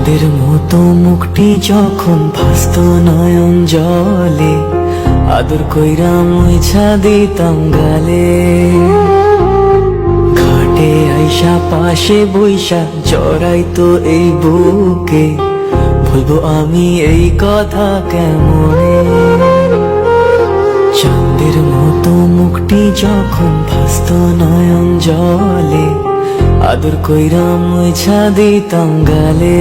চাঁদের মতো মুখটি যখন ভাস্ত নয়ন জলে, আদর কইরা মুইছা দিতাম গালে। ঘাটে আইসা পাশে বইসা জড়াই তো এই বুকে বলব আমি এই কথা কেমনে? চাঁদের মতো মুখটি যখন ভাস্ত নয়ন জলে আদর কইরা মুইছা দিতাম গালে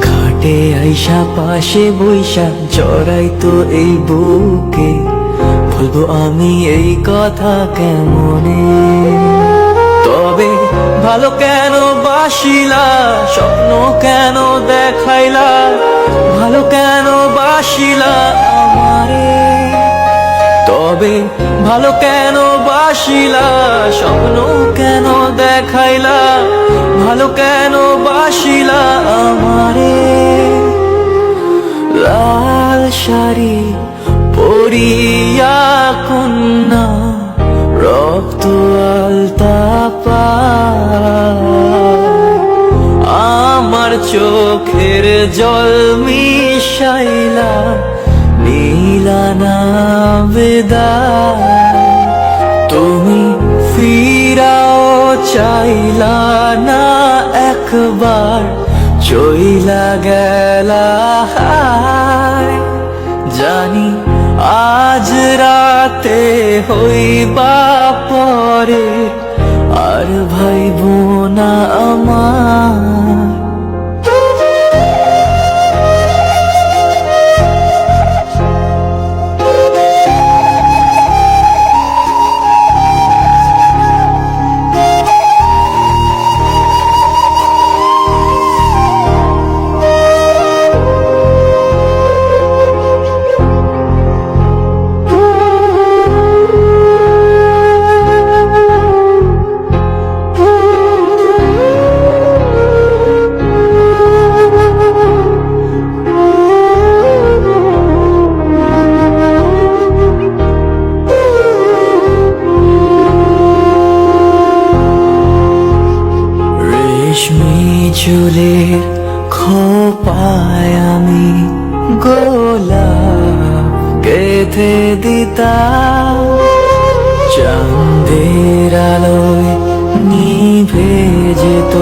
ঘাটে আইসা পাশে বইসা জড়াই তো এই বুকে। বলব আমি এই কথা কেমনে? তবে ভালো কেন বাসিলা, স্বপ্ন কেন দেখাইলা? ভালো কেন বাসিলা আমারে? তবে ভালো কেন বাসিলা? স্বপ্ন কেন দেখাইলা? ভালো কেন বাসিলা আমারে? লাল শাড়ি পরিয়া কন্যা, রক্ত আলতা। আমার চোখের জল মিশাইলা। নীলানা বেদায় তুমি ফিরাও চাইলা না একবার চইলা গেলা জানি আজ রাতে হইবা চুলের খোপায় আমি গোলাপ গেথে দিতা চাঁদের আলোয় নিভে যেত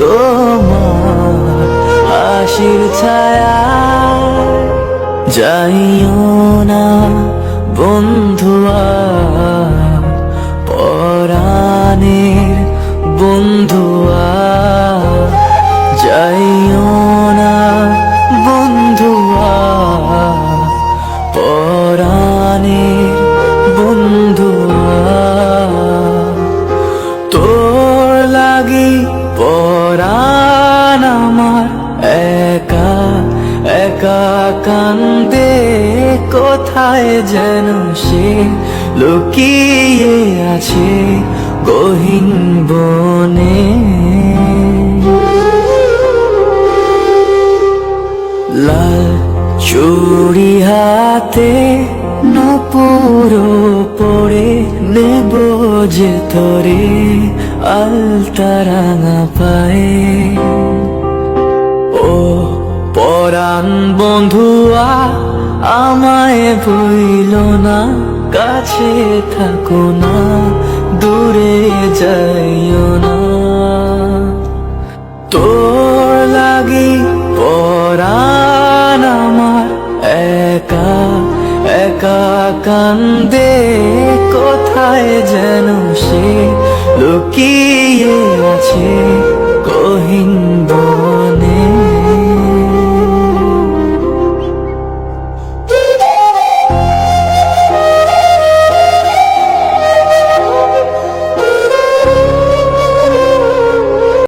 তোমার হাসির ছায়া। যাইও না বন্ধুয়া পরাণের বন্ধুয়া যাইও না বন্ধুয়া পরাণের বন্ধুয়া। তোর লাগি পরাণ আমার, একা একা কান্দে কোথায় যেন সে লুকিয়ে আছে গহীন বনে। চুড়ি হাতে নপুর পড়ে নেব যে তোরে আলতারাঙা পায়ে। ও পরাণ বন্ধুয়া, আমায় ভইল না, কাছে থাকো না, দূরে যাইও একা একা কান্দে কোথায় যেন সে লুকিয়ে আছে?